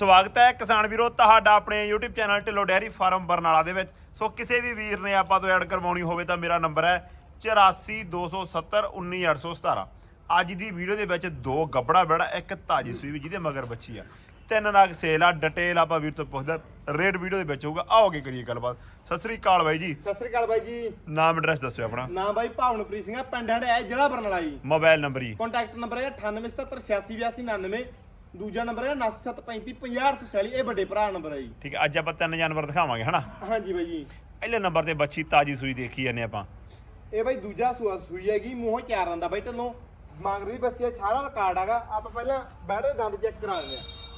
ਸਵਾਗਤ ਹੈ ਕਿਸਾਨ ਵੀਰੋ ਤੁਹਾਡਾ ਆਪਣੇ YouTube channel Dhillon dairy farm Barnala ਦੇ ਵਿੱਚ। ਸੋ ਕਿਸੇ ਵੀ ਵੀਰ ਨੇ ਆਪਾਂ ਤੋਂ ਐਡ ਕਰਵਾਉਣੀ ਹੋਵੇ ਤਾਂ ਮੇਰਾ ਨੰਬਰ ਹੈ 8427191817 ਅੱਜ ਦੀ ਵੀਡੀਓ ਦੇ ਵਿੱਚ ਦੋ ਗੱਬੜਾ ਬੜਾ ਇੱਕ ਤਾਜੀ ਸੂਈ ਵੀ ਜਿਹਦੇ ਮਗਰ ਬੱਚੀ ਆ। ਤਿੰਨ ਨਾਗ ਸੇਲ ਆ ਡਿਟੇਲ ਆਪਾਂ ਵੀਰ ਤੋਂ ਪੁੱਛਦਾ ਰੇਟ ਵੀਡੀਓ ਦੇ ਵਿੱਚ ਹੋਊਗਾ। ਆਓਗੇ ਕਰੀਏ ਗੱਲਬਾਤ। ਸਤਿ ਸ੍ਰੀ ਅਕਾਲ ਬਾਈ ਜੀ। ਸਤਿ ਸ੍ਰੀ ਅਕਾਲ ਬਾਈ ਜੀ। ਨਾਮ ਐਡਰੈਸ ਦੱਸਿਓ ਆਪਣਾ। ਨਾਮ ਬਾਈ ਭਾਵਨਪ੍ਰੀਤ ਸਿੰਘ ਆ ਪਿੰਡ ਹੜਿਆ ਜ਼ਿਲ੍ਹਾ ਬਰਨਾਲਾ ਜੀ। ਮੋਬਾਈਲ ਨੰਬਰ ਜੀ। ਕੰਟੈਕਟ ਨੰਬਰ ਹੈ 9877868299 ਦੂਜਾ ਨੰਬਰ ਹੈ 9735500846 ਇਹ ਵੱਡੇ ਭਰਾ ਨੰਬਰ ਹੈ ਜੀ। ਠੀਕ ਹੈ ਅੱਜ ਆਪਾਂ ਤਿੰਨ ਜਾਨਵਰ ਦਿਖਾਵਾਂਗੇ ਹਨਾ? ਹਾਂਜੀ ਬਾਈ ਜੀ। ਪਹਿਲੇ ਨੰਬਰ ਤੇ ਬੱਚੀ ਤਾਜੀ ਸੂਈ ਦੇਖੀ ਜਾਂਦੇ ਆਪਾਂ। ਇਹ ਬਾਈ ਦੂਜਾ ਸੂਆ ਸੂਈ ਹੈਗੀ ਮੂੰਹੋਂ ਚਾਰ ਦੰਦਾ ਬਾਈ ਢੱਲੋਂ। ਮੰਗਰੀ ਬੱਸੀ ਸਾਰਾ ਰਿਕਾਰਡ ਹੈਗਾ। ਆਪਾਂ ਪਹਿਲਾਂ ਬੈਠੇ ਦੰਦ ਚੈੱਕ ਕਰਾ ਆ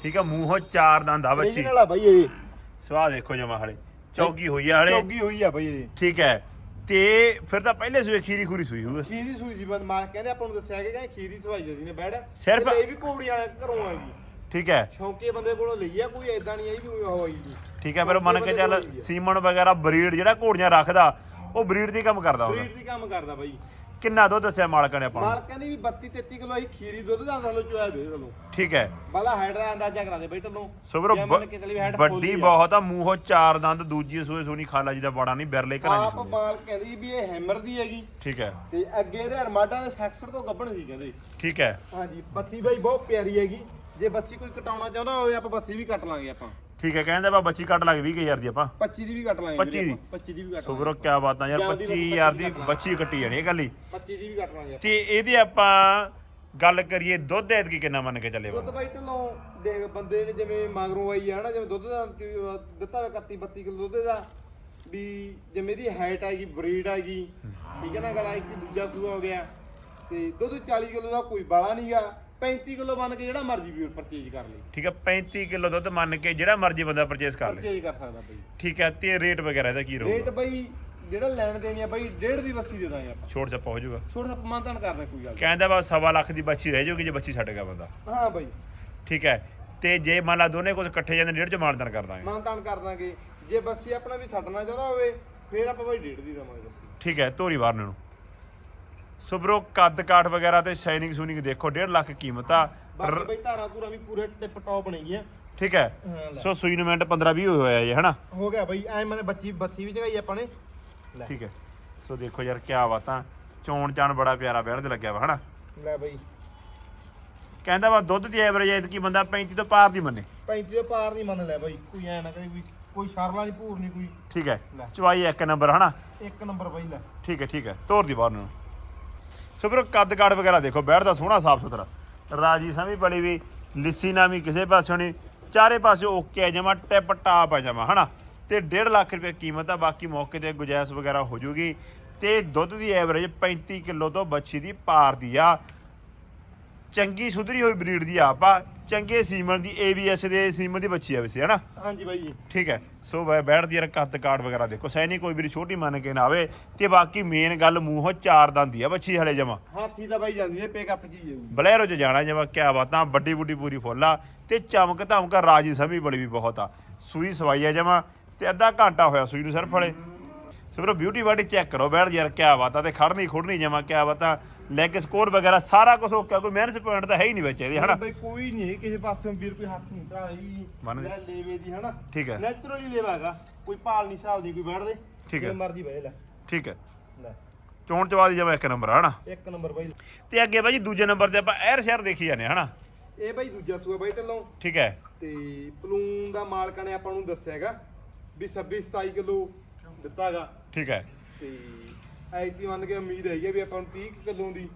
ਠੀਕ ਹੈ ਮੂੰਹੋਂ ਚਾਰ ਦੰਦ ਆ ਬੱਚੀ। original ਆ ਬਾਈ ਇਹ। ਸਵਾਹ ਦੇਖੋ ਜਮਾ ਹਲੇ। ਚੌਕੀ ਹੋਈ ਆ ਹਲੇ। ਚੌਗੀ ਹੋਈ ਆ ਬਾਈ ਇਹ। ਠੀਕ ਹੈ ਤੇ ਫਿਰ ਤਾਂ ਪਹਿਲੇ ਸੂਏ ਖੀਰੀ ਖੂਰੀ ਸੂਈ ਹੋਊ ਖੀਰ ਦੀ ਸੂਈ ਜੀ ਬੰਦ ਮਾਰ ਕਹਿੰਦੇ ਆਪਾਂ ਨੂੰ ਦੱਸਿਆ ਕਿ ਖੀਰ ਸਵਾਈ ਜਦੀ ਨੇ ਬੈੜ ਸਿਰਫ- ਇਹ ਵੀ ਘੋੜੀ ਵਾਲੇ ਘਰੋਂ ਆਗੀ ਠੀਕ ਹੈ। ਸ਼ੌਂਕੀ ਬੰਦੇ ਕੋਲੋਂ ਲਈ ਆ ਕੋਈ ਐਦਾਂ ਨਹੀਂ ਆਈ ਵੀ ਉਹ ਆਈ ਜੀ ਠੀਕ ਹੈ ਫਿਰ ਮੰਨ ਕੇ ਚੱਲ ਸੀਮਨ ਵਗੈਰਾ ਬਰੀਡ ਜਿਹੜਾ ਘੋੜੀਆਂ ਰੱਖਦਾ ਉਹ ਬਰੀਡ ਦੀ ਕੰਮ ਕਰਦਾ ਹੁੰਦਾ ਬਰੀਡ ਦੀ ਕੰਮ ਕਰਦਾ ਬਾਈ। ਕਿੰਨਾ ਦੁੱਧ ਦੱਸਿਆ ਮਾਲਕਾਂ ਨੇ ਆਪਾਂ ਨੂੰ? ਮਾਲਕਾਂ ਦੀ ਵੀ 32 33 ਕਿਲੋ ਆਈ ਖੀਰੀ ਦੁੱਧ ਦਾ ਥੱਲੋਂ ਚੋਇਆ ਵੇ ਥੱਲੋਂ ਠੀਕ ਹੈ। ਬਾਲਾ ਹਾਈਟ ਦਾ ਅੰਦਾਜ਼ਾ ਕਰਾ ਦੇ ਬਈ ਢੱਲੋਂ ਸੋ ਵੀਰੋ ਜੇ ਮੰਨ ਕੇ ਚੱਲੀ ਵੀ height ਵੱਡੀ ਫੁੱਲ ਹੀ ਆ। ਬਹੁਤ ਆ ਮੂੰਹੋਂ ਚਾਰ ਦੰਦ ਦੂਜੀ ਸੂਏ ਸੋਨੀ ਖਾਲਾ ਜੀ ਦਾ ਬੜਾ ਨਹੀਂ ਬਿਰਲੇ ਘਰਾਂ ਆਪ ਸੂਈ। ਮਾਲ ਕਹਿੰਦੀ ਵੀ ਇਹ ਹੈਮਰ ਦੀ ਹੈਗੀ। ਠੀਕ ਹੈ। ਤੇ ਅੱਗੇ ਇਹਦੇ ਅਰਮਾਡਾ ਦੇ ਸੈਕਸਰ ਤੋਂ ਗੱਭਣ ਸੀ ਕਹਿੰਦੇ। ਠੀਕ ਹੈ। ਹਾਂਜੀ ਬੱਸੀ ਬਾਈ ਬਹੁਤ ਪਿਆਰੀ ਹੈਗੀ। ਜੇ ਬੱਸੀ ਕੋਈ ਕਟਾਉਣਾ ਚਾਹੁੰਦਾ ਹੋਵੇ ਆਪਾਂ ਬੱਸੀ ਵੀ ਕੱਟ ਲਾਂਗੇ ਆਪਾਂ। ਠੀਕ ਹੈ ਕਹਿੰਦਾ ਬਾ ਬੱਚੀ ਕੱਟ ਲਾਂਗੇ 20000 ਦੀ ਆਪਾਂ। 25 ਦੀ ਵੀ ਕੱਟ ਲਾਂਗੇ 25 ਦੀ? 25 ਦੀ ਵੀ ਕੱਟ ਸੋ ਲਾਂਗੇ। ਵੀਰੋ ਕੀ ਬਾਤਾਂ ਯਾਰ ਜਾਂਦੀ ਨੂੰ 25000 ਦੀ 25 ਬੱਚੀ ਕੱਟੀ ਜਾਣੀ ਇਹ ਗੱਲੀ 25 ਦੀ ਵੀ ਕੱਟ ਲਾਂਗੇ ਤੇ ਇਹਦੇ ਆਪਾਂ ਗੱਲ ਕਰੀਏ ਦੁੱਧ ਐਤਕੀ ਕਿੰਨਾ ਮੰਨ ਕੇ ਚੱਲੇ ਦੁੱਧ ਬੰਦਾ ਬਾਈ ਢੱਲੋਂ ਦੇਖ ਬੰਦੇ ਨੇ ਜਿਵੇਂ ਮਗਰੋਂ ਆਈ ਆ ਹਨਾ ਜਿਵੇਂ ਦੁੱਧ ਦਾ ਦਿੱਤਾ ਹੋਇਆ 31 32 ਕਿਲੋ ਦੁੱਧ ਦਾ ਵੀ ਜਿਵੇਂ ਦੀ ਹਾਈਟ ਆਏਗੀ ਬਰੀਡ ਆਏਗੀ ਠੀਕ ਹੈ ਨਾ ਗੱਲ ਆਈ ਕਿ ਦੂਜਾ ਸੂਆ ਹੋ ਗਿਆ। ਤੇ ਦੁੱਧ 40 ਕਿਲੋ ਦਾ ਕੋਈ ਬਾਲਾ ਨਹੀਂਗਾ 35 ਕਿਲੋ ਬਣ ਕੇ ਜਿਹੜਾ ਮਰਜ਼ੀ ਵੀਰ ਪਰਚੇਜ ਕਰ ਲਈ ਠੀਕ ਹੈ 35 ਕਿਲੋ ਦੁੱਧ ਮੰਨ ਕੇ ਜਿਹੜਾ ਮਰਜ਼ੀ ਬੰਦਾ ਪਰਚੇਸ ਕਰ ਲੇ। ਪਰਚੇਜ ਕਰ ਸਕਦਾ ਬਾਈ। ਠੀਕ ਹੈ ਤੇ ਰੇਟ ਵਗੈਰਾ ਇਹਦਾ ਕੀ ਰੇਟ ਰਹੂਗਾ ਬਾਈ ਜਿਹੜਾ ਲੈਣ ਦੇਣੀ ਆ ਬਾਈ ਡੇਢ ਦੀ ਵਸੀ ਦੇ ਦਾਂਗੇ ਆਪਾਂ। ਛੋਟ ਛੱਪਾ ਹੋ ਜਾਊਗਾ। ਛੋਟਾ ਜਿਹਾ ਮਾਨਤਾਨ ਕਰਦਾ ਕੋਈ ਗੱਲ। ਕਹਿੰਦਾ ਬਾ ਸਵਾ ਲੱਖ ਦੀ ਬੱਚੀ ਰਹਿ ਜਾਊਗੀ ਜੇ ਬੱਚੀ ਛੱਡ ਗਿਆ ਬੰਦਾ। ਹਾਂ ਬਾਈ। ਠੀਕ ਹੈ ਤੇ ਜੇ ਮੰਨ ਲਾ ਦੋਨੇ ਕੁਝ ਇਕੱਠੇ ਜਾਂਦੇ ਡੇਢ ਚ ਮਾਨਦਾਨ ਕਰ ਦਾਂਗੇ। ਮਾਨਤਾਨ ਕਰ ਦਾਂਗੇ। ਜੇ ਬੱਸੀ ਆਪਣਾ ਵੀ ਛੱਡਣਾ ਚਾਹੁੰਦਾ ਹੋਵੇ ਫੇਰ ਆਪਾਂ ਬਾਈ ਡੇਢ ਦੀ ਦਵਾਂਗੇ ਬੱਸੀ ਠੀਕ ਹੈ ਧੋਰੀ ਬਾਹਰ ਨੂੰ ਸੋ ਬਰੋ ਕੱਦ ਕਾਠ ਵਗੈਰਾ ਤੇ ਸ਼ਾਈਨਿੰਗ ਸੂਨਿੰਗ ਦੇਖੋ 1.5 ਲੱਖ ਕੀਮਤ। ਆ ਬਾਕੀ ਬਈ ਧਾਰਾਂ ਧੂਰਾਂ ਵੀ ਪੂਰੇ ਟਿਪ ਟੌਪ ਬਣੇਗੀਆਂ। ਠੀਕ ਹੈ। ਸੋ ਸੂਈ ਨੂੰ ਮਿੰਟ 15 20 ਹੋਇਆ ਜੇ ਹਨਾ? ਹੋ ਗਿਆ ਬਈ ਐ ਮੈਨੇ ਬੱਚੀ ਬੱਸੀ ਵੀ ਜਗਾਈ ਆਪਾਂ ਨੇ। ਲੈ। ਠੀਕ ਹੈ। ਸੋ ਦੇਖੋ ਯਾਰ ਕੀ ਬਾਤਾਂ ਚੋਣ ਚਾਣ ਬੜਾ ਪਿਆਰਾ ਬਹਿਣ ਤੇ ਲੱਗਿਆ ਵਾ ਹਨਾ? ਲੈ ਬਈ। ਕਹਿੰਦਾ ਵਾ ਦੁੱਧ ਦੀ ਐਵਰੇਜ ਐਤਕੀ ਬੰਦਾ 35 ਤੋਂ ਪਾਰ ਦੀ ਮੰਨੇ। 35 ਦੇ ਪਾਰ ਨਹੀਂ ਮੰਨ ਲੈ ਬਈ। ਕੋਈ ਐ ਨਾ ਕਦੇ ਕੋਈ ਕੋਈ ਸ਼ਰਲਾ ਨਹੀਂ ਭੂਰ ਨਹੀਂ ਕੋਈ। ਠੀਕ ਹੈ। ਚਵਾਈ ਇੱਕ ਨੰਬਰ ਹਨਾ? ਇੱਕ ਨੰਬਰ ਬਈ ਲੈ। ਠੀਕ ਹੈ ਠੀਕ ਹੈ। ਤੋਰ ਦੀ ਬਾਹਰ ਨੂੰ। ਸੋ ਵੀਰੋ ਕੱਦ ਕਾੜ ਵਗੈਰਾ ਦੇਖੋ ਬੈਠਦਾ ਸੋਹਣਾ ਸਾਫ਼ ਸੁਥਰਾ। ਰਾਜੀ ਸਮੀ ਬੜੀ ਵੀ, ਲਿੱਸੀ ਨਾ ਵੀ ਕਿਸੇ ਪਾਸੋਂ ਨਹੀਂ। ਚਾਰੇ ਪਾਸੇ ਓਕੇ ਆ ਜਮਾ, ਟਿਪ ਟਾਪ ਆ ਜਮਾ, ਹਨਾ? ਤੇ 1.5 ਲੱਖ ਰੁਪਏ ਕੀਮਤ ਆ, ਬਾਕੀ ਮੌਕੇ ਤੇ ਗੁਜਾਇਸ਼ ਵਗੈਰਾ ਹੋ ਜੂਗੀ। ਤੇ ਦੁੱਧ ਦੀ ਐਵਰੇਜ 35 ਕਿਲੋ ਤੋਂ ਬੱਚੀ ਦੀ ਪਾਰ ਦੀ ਆ। ਚੰਗੀ ਸੁਧਰੀ ਹੋਈ ਬਰੀਡ ਦੀ ਆਪ ਆ ਚੰਗੇ ਸੀਮਨ ਦੀ ABS ਦੇ ਸੀਮਨ ਦੀ ਬੱਚੀ ਆ ਵੈਸੇ ਹਨਾ? ਹਾਂਜੀ ਬਾਈ ਜੀ। ਠੀਕ ਹੈ ਸੋ ਬੈ- ਬੈਠਦੀ ਯਾਰ ਕੱਦ ਕਾਠ ਵਗੈਰਾ ਦੇਖੋ ਸੈਨੀ ਕੋਈ ਵੀ ਛੋਟੀ ਮੰਨ ਕੇ ਨਾ ਆਵੇ ਤੇ ਬਾਕੀ ਮੇਨ ਗੱਲ ਮੂੰਹੋਂ ਚਾਰ ਦੰਦੀ ਆ ਬੱਚੀ ਹਲੇ ਜਮਾ। ਹਾਥੀ ਤਾਂ ਬਾਈ ਜਾਂਦੀ ਹੈ ਪੇਕਅਪ ਜੀ ਬਲੈਰੋ ਚ ਜਾਣਾ ਜਮਾ ਕਿਆ ਬਾਤਾਂ ਵੱਡੀ ਬੁੱਢੀ ਪੂਰੀ ਫੁੱਲ ਆ ਤੇ ਚਮਕ ਧਮਕ ਰਾਜੀ ਸਮੀ ਬੜੀ ਵੀ ਬਹੁਤ ਆ। ਸੂਈ ਸਵਾਈ ਆ ਜਮਾ ਤੇ ਅੱਧਾ ਘੰਟਾ ਹੋਇਆ ਸੂਈ ਨੂੰ ਸਿਰਫ ਹਲੇ ਸੋ ਵੀਰੋ ਬਿਊਟੀ ਬਾਡੀ ਚੈੱਕ ਕਰੋ ਬੈਠ ਯਾਰ ਕਿਆ ਬਾਤਾਂ ਤੇ ਖੜਨੀ ਖੁੜਨੀ ਜਮਾ ਕਿਆ ਬਾਤਾਂ ਲੈਗ ਸਕੋਰ ਵਗੈਰਾ ਸਾਰਾ ਕੁਝ ਓਕੇ ਆ, ਕੋਈ ਮਿਹਨਤ ਪੁਆਇੰਟ ਤਾਂ ਹੈ ਹੀ ਨਹੀਂ ਵਿੱਚ ਇਹਦੇ ਹਨਾ? ਬਈ ਕੋਈ ਨਹੀਂ ਹੈ ਕਿਸੇ ਪਾਸਿਓਂ ਵੀਰ ਕੋਈ ਹੱਥ ਨਹੀਂ ਧਰਾਈ ਲੈ ਲੇਵੇ ਦੀ ਹਨਾ? ਠੀਕ ਹੈ। ਨੈਚੁਰਲੀ ਲੇਵਾ ਹੈਗਾ ਕੋਈ ਭਾਲ ਨਹੀਂ ਸਾਲ ਦੀ ਕੋਈ ਬੈਠਦੇ ਠੀਕ ਹੈ। ਜਿਵੇਂ ਮਰਜ਼ੀ ਬਹਿ ਲੈ ਠੀਕ ਹੈ। ਲੈ। ਚੋਣ ਚਵਾਦੀ ਜਮਾ ਇੱਕ ਨੰਬਰ ਆ ਹਨਾ? ਇੱਕ ਨੰਬਰ ਬਾਈ। ਤੇ ਅੱਗੇ ਬਾਈ ਦੂਜੇ ਨੰਬਰ ਤੇ ਆਪਾਂ ਐਰ ਸ਼ਹਿਰ ਦੇਖੀ ਜਾਂਦੇ ਹਾਂ, ਹਨਾ? ਇਹ ਬਾਈ ਦੂਜਾ ਸੂਆ ਬਾਈ ਢੱਲੋਂ। ਠੀਕ ਹੈ। ਤੇ ਪਲੂਨ ਦਾ ਮਾਲਕਾਂ ਨੇ ਆਪਾਂ ਨੂੰ ਦੱਸਿਆਗਾ ਵੀ 26 27 ਕਿਲੋ ਦਿੱਤਾਗਾ ਠੀਕ ਹੈ। ਤੇ ਐਤੀ ਮੰਨ ਕੇ ਉਮੀਦ ਹੈਗੀ ਆ ਵੀ ਆਪਾਂ ਨੂੰ 30 ਕਿਲੋ ਦੀ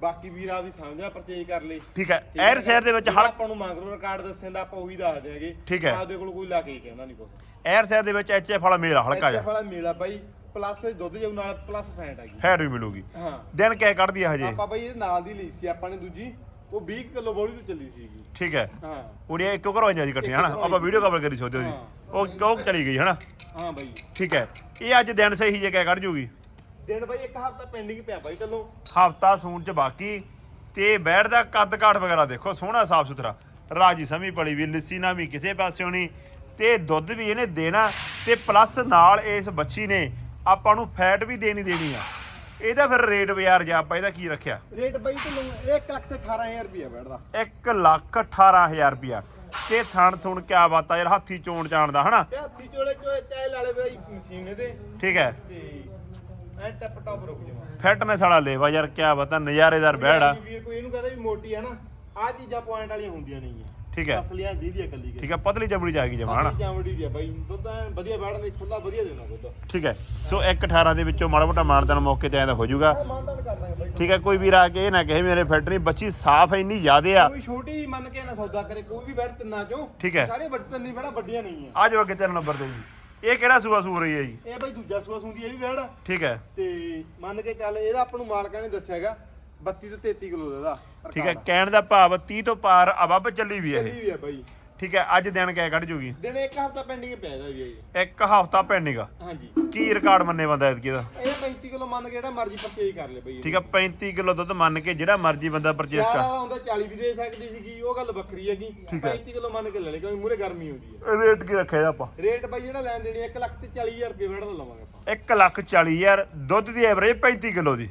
ਬਾਕੀ ਵੀਰ ਆਪਦੀ ਸਮਝਣਾ ਪਰਚੇਜ ਕਰ ਲਈ ਠੀਕ ਹੈ ਐਰ ਸ਼ਹਿਰ ਦੇ ਵਿੱਚ ਜਿਹੜਾ ਹਲ ਆਪਾਂ ਨੂੰ ਮੰਗਰੋ ਰਿਕਾਰਡ ਦੱਸਣ ਦਾ ਆਪਾਂ ਉਹੀ ਦੱਸ ਦਿਆਂਗੇ। ਠੀਕ ਹੈ। ਆਪਦੇ ਕੋਲ ਕੋਈ ਲਾ ਕੇ ਹੀ ਕਹਿੰਦਾ ਨਹੀਂ ਕੋਈ ਐਰ ਸ਼ਹਿਰ ਦੇ ਵਿੱਚ ਐਚਐਫ ਵਾਲਾ ਮੇਲ ਆ ਹਲਕਾ ਜਿਹਾ। ਵਾਲਾ ਮੇਲਾ ਬਾਈ ਪਲੱਸ ਦੁੱਧ ਜਾਊ ਨਾਲ ਪਲੱਸ ਫੈਟ ਹੈਗੀ। ਫੈਟ ਵੀ ਮਿਲੂਗੀ। ਹਾਂ। ਦਿਨ ਕਿਆ ਕੱਢਦੀ ਆ ਹਜੇ? ਆਪਾਂ ਬਾਈ ਇਹ ਨਾਲ ਦੀ ਲਈ ਸੀ ਆਪਾਂ ਨੇ ਦੂਜੀ ਉਹ 20 ਕਿਲੋ ਬੋਲੀ ਤੋਂ ਚੱਲੀ ਸੀਗੀ। ਠੀਕ ਹੈ। ਹਾਂ ਉਹਨੇ ਇੱਕੋ ਘਰੋਂ ਆਈਆਂ ਸੀ ਇਕੱਠੀਆਂ ਹਨਾ? ਆਪਾਂ ਵੀਡੀਓ ਕਵਰ ਕਰੀ ਸੋਦੇ ਉਹਦੀ ਉਹ ਉਹ ਚਲੀ ਗਈ ਹਨਾ? ਹਾਂ ਬਾਈ। ਠੀਕ ਹੈ ਇਹ ਅੱਜ ਦਿਨ ਸਹੀ ਜੇ ਕਿਆ ਕੱਢ ਜੂਗੀ? ਦਿਨ ਬਾਈ ਇੱਕ ਹਫ਼ਤਾ ਪੈਂਡਿੰਗ ਪਿਆ ਬਾਈ ਢੱਲੋਂ ਹਫਤਾ ਸੂਣ ਚ ਬਾਕੀ। ਤੇ ਬੈਠ ਦਾ ਕੱਦ ਕਾਠ ਵਗੈਰਾ ਦੇਖੋ ਸੋਹਣਾ ਸਾਫ਼ ਸੁਥਰਾ। ਰਾਜੀ ਸਮੀ ਪੜੀ ਵੀ ਲਿੱਸੀ ਨਾ ਵੀ ਕਿਸੇ ਪਾਸਿਓਂ ਨਹੀਂ। ਤੇ ਦੁੱਧ ਵੀ ਇਹਨੇ ਦੇਣਾ ਤੇ ਪਲੱਸ ਨਾਲ ਇਸ ਬੱਚੀ ਨੇ ਆਪਾਂ ਨੂੰ ਫੈਟ ਵੀ ਦੇਣੀ ਦੇਣੀ ਆ। ਇਹਦਾ ਫਿਰ ਰੇਟ ਬਾਜ਼ਾਰ ਜਾ ਆਪਾਂ ਇਹਦਾ ਕੀ ਰੱਖਿਆ? ਰੇਟ ਬਾਈ ਢੱਲੋਂ 1 ਲੱਖ ਤੇ 18000 ਰੁਪਇਆ ਬੈਠਦਾ। 1 ਲੱਖ 18000 ਰੁਪਿਆ ਤੇ ਥਣ ਥੁਣ ਕਿਆ ਬਾਤ ਆ ਯਾਰ ਹੱਥੀ ਚੋਣ ਜਾਣਦਾ ਹਨਾ? ਹੱਥੀ ਚੋਲੇ ਚੋਏ ਚਾਹੇ ਲਾ ਲੈ ਬਈ ਮਸ਼ੀਨ ਇਹਦੇ। ਠੀਕ ਹੈ। ਤੇ ਐ ਟੱਪ ਟੱਪ ਰੁਕ ਜਾਵਾ ਫਿਟਨੈਸ ਵਾਲਾ ਲੇਵਾ ਯਾਰ ਕਿਆ ਬਤਾ ਨਜ਼ਾਰੇਦਾਰ ਬੈੜ ਆ। ਵੀਰ ਕੋਈ ਇਹਨੂੰ ਕਹਿੰਦਾ ਵੀ ਮੋਟੀ ਆ ਨਾ ਆ ਚੀਜ਼ਾਂ ਪੁਆਇੰਟ ਵਾਲੀਆਂ ਹੁੰਦੀਆਂ ਨਹੀਂ ਆ ਠੀਕ ਹੈ। ਅਸਲੀਆਂ ਦੀਦੀ ਆ ਕੱਲੀ ਠੀਕ ਹੈ ਪਤਲੀ ਚਮੜੀ ਜਾ ਗਈ ਜਮਾ ਹਨਾ? ਚਾਵੜੀ ਦੀ ਆ ਬਾਈ ਦੁੱਧ ਐਨ ਵਧੀਆ ਬੈਠਣ ਦੀ ਖੁੱਲਾ ਵਧੀਆ ਦੇਣਾ ਦੁੱਧ। ਠੀਕ ਹੈ ਸੋ 118 ਦੇ ਵਿੱਚੋਂ ਮਾੜਾ ਮੋਟਾ ਮਾਨਦਾਨ ਮੌਕੇ ਤੇ ਆਇਆ ਤਾਂ ਹੋ ਜਾਊਗਾ। ਠੀਕ ਹੈ ਕੋਈ ਵੀਰ ਆ ਕੇ ਇਹ ਨਾ ਕਹੇ ਮੇਰੇ ਫੈਕਟਰੀ ਬੱਚੀ ਸਾਫ਼ ਇੰਨੀ ਜ਼ਿਆਦੇ ਆ। ਕੋਈ ਛੋਟੀ ਮੰਨ ਕੇ ਨਾ ਸੌਦਾ ਕਰੇ ਕੋਈ ਵੀ ਬੈਠ ਤਿੰਨਾਂ ਚੋਂ ਠੀਕ ਹੈ। ਸਾਰੇ ਬੱਟ ਤਿੰਨੀ ਬੜਾ ਵੱਡੀਆਂ ਨਹੀਂ ਆ ਆ ਜਾਓ ਅੱਗੇ ਤਿੰਨ ਨੰਬਰ ਤੇ ਜੀ। ਇਹ ਕਿਹੜਾ ਸੂਆ ਸੂ ਰਹੀ ਹੈ ਜੀ? ਇਹ ਬਾਈ ਦੂਜਾ ਸੂਆ ਸੁੰਦੀ ਇਹ ਵੀ ਬੈੜ ਠੀਕ ਹੈ। ਤੇ ਮੰਨ ਕੇ ਚੱਲ ਇਹਦਾ ਆਪਾਂ ਨੂੰ ਮਾਲਕਾਂ ਨੇ ਦੱਸਿਆਗਾ 32 ਤੋਂ 33 ਕਿਲੋ ਦਾ ਇਹਦਾ ਠੀਕ ਹੈ ਕਹਿਣ ਦਾ ਭਾਵ 30 ਤੋਂ ਪਾਰ ਅਬੱਬ ਚੱਲੀ ਵੀ ਹੈ ਇਹ। ਚੱਲੀ ਵੀ ਆ ਬਾਈ। ਠੀਕ ਹੈ ਅੱਜ ਦਿਨ ਕਿਆ ਕੱਢ ਜੂਗੀ? ਦਿਨ ਇੱਕ ਹਫਤਾ ਪੈਂਡਿੰਗ ਪਿਆ ਇਹਦਾ ਇਹ। ਇੱਕ ਹਫਤਾ ਪੈਂਡਿੰਗ ਹਾਂਜੀ। ਕੀ ਰਿਕਾਰਡ ਮੰਨੇ ਬੰਦਾ ਇਤਕੀ ਦਾ ਇਹ 35 ਕਿਲੋ ਮੰਨ ਕੇ ਜਿਹੜਾ ਮਰਜ਼ੀ ਪਰਚੇਜ ਕਰ ਲੈ ਬਾਈ ਠੀਕ ਹੈ 35 ਕਿਲੋ ਦੁੱਧ ਮੰਨ ਕੇ ਜਿਹੜਾ ਮਰਜ਼ੀ ਬੰਦਾ ਪਰਚੇਸ ਕਰ। ਵਾਲਾ ਹੁੰਦਾ 40 ਵੀ ਦੇ ਸਕਦੀ ਸੀਗੀ ਉਹ ਗੱਲ ਵੱਖਰੀ ਹੈਗੀ। ਠੀਕ ਹੈ। 35 ਕਿਲੋ ਮੰਨ ਕੇ ਲੈ ਲੈ ਕਿਉਂਕਿ ਮੂਰੇ ਗਰਮੀ ਹੁੰਦੀ ਹੈ। ਰੇਟ ਕੀ ਰੱਖਿਆ ਜੀ ਆਪਾਂ? ਰੇਟ ਬਾਈ ਜਿਹੜਾ ਲੈਣ ਦੇਣੀ 1 ਲੱਖ ਤੇ 40000 ਰੁਪਏ ਵੜ ਲਵਾਂਗੇ ਆਪਾਂ। 1 ਲੱਖ 40 ਹਜ਼ਾਰ ਦੁੱਧ ਦੀ ਐਵਰੇਜ 35 ਕਿਲੋ ਦੀ।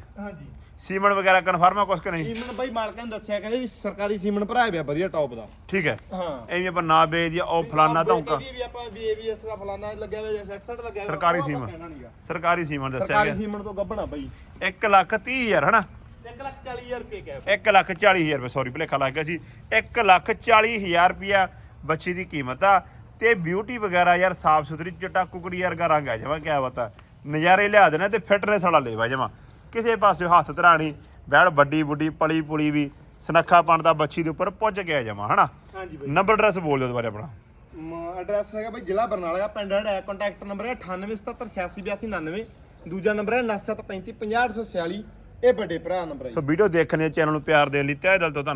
ਸੀਮਨ ਵਗੈਰਾ ਕਨਫਰਮ ਆ ਕੁਛ ਕਿ ਨਹੀਂ? ਸੀਮਨ ਬਾਈ ਮਾਲਕਾਂ ਨੇ ਦੱਸਿਆ ਕਹਿੰਦੇ ਵੀ ਸਰਕਾਰੀ ਸੀਮਨ ਭਰਾਇਆ ਪਿਆ ਵਧੀਆ ਟੌਪ ਦਾ। ਠੀਕ ਹੈ। ਹਾਂ। ਐਵੇਂ ਆਪਾਂ ਨਾ ਵੇਚ ਦਿਆ ਉਹ ਫਲਾਨਾ ਧੌਂਕਾ। ਵੀ ਆਪਾਂ ਵੀ ABS ਦਾ ਫਲਾਨਾ ਲੱਗਿਆ ਹੋਇਆ ਜਾਂ 66 ਲੱਗਿਆ ਹੋਇਆ ਸਰਕਾਰੀ ਸੀਮਨ। ਸਰਕਾਰੀ ਸੀਮਨ ਦੱਸਿਆ ਸਰਕਾਰੀ ਗਿਆ। ਸੀਮਨ ਤੋਂ ਗੱਬਣਾ ਬਾਈ। 1 ਲੱਖ 30 ਹਜ਼ਾਰ ਹਨਾ? 1 ਲੱਖ 40000 ਰੁਪਏ ਕਹਿ 1 ਲੱਖ 40 ਹਜ਼ਾਰ ਰੁਪਏ ਸੌਰੀ ਭੁਲੇਖਾ ਲੱਗ ਗਿਆ ਸੀ। 1 ਲੱਖ 40 ਹਜ਼ਾਰ ਰੁਪਿਆ ਬੱਚੀ ਦੀ ਕੀਮਤ ਆ। ਤੇ ਬਿਊਟੀ ਵਗੈਰਾ ਯਾਰ ਸਾਫ਼ ਸੁਥਰੀ ਚਟਾ ਕੁਕੜੀ ਵਰਗਾ ਰੰਗ ਆ ਜਮਾ ਕਿਆ ਬਤਾ ਨਜ਼ਾਰੇ ਲਿਆ ਦੇਣਾ ਤੇ ਫਿਟਨੈਸ ਵਾਲਾ ਲੇਵਾ ਜਮਾ। ਕਿਸੇ ਪਾਸੇ ਹੱਥ ਧਰਾਣੀ ਬੈੜ ਵੱਡੀ ਬੁੱਡੀ ਪਲੀ ਪੁਲੀ ਵੀ ਸਨੱਖਾ ਦਾ ਬੱਚੀ ਦੇ ਉੱਪਰ ਪੁੱਜ ਗਿਆ ਜਮਾ ਹਨਾ? ਹਾਂਜੀ ਬਾਈ। ਨੰਬਰ ਐਡਰੈਸ ਬੋਲ ਦਿਓ ਦੁਬਾਰਾ ਆਪਣਾ। ਐਡਰੈਸ ਹੈਗਾ ਬਾਈ ਜ਼ਿਲ੍ਹਾ ਬਰਨਾਲਾ ਪਿੰਡ ਹੈ ਕੰਟੈਕਟ ਨੰਬਰ ਹੈ 9877868299 ਦੂਜਾ ਨੰਬਰ ਹੈ 9735 50846 ਇਹ ਵੱਡੇ ਭਰਾ ਨੰਬਰ ਹੈ। ਸੋ ਵੀਡੀਓ ਦੇਖਣ ਦੇ ਚੈਨਲ ਨੂੰ ਪਿਆਰ ਦੇਣ ਲਈ ਤਹਿ ਦਿਲ ਤੋਂ ਧੰਨਵਾਦ।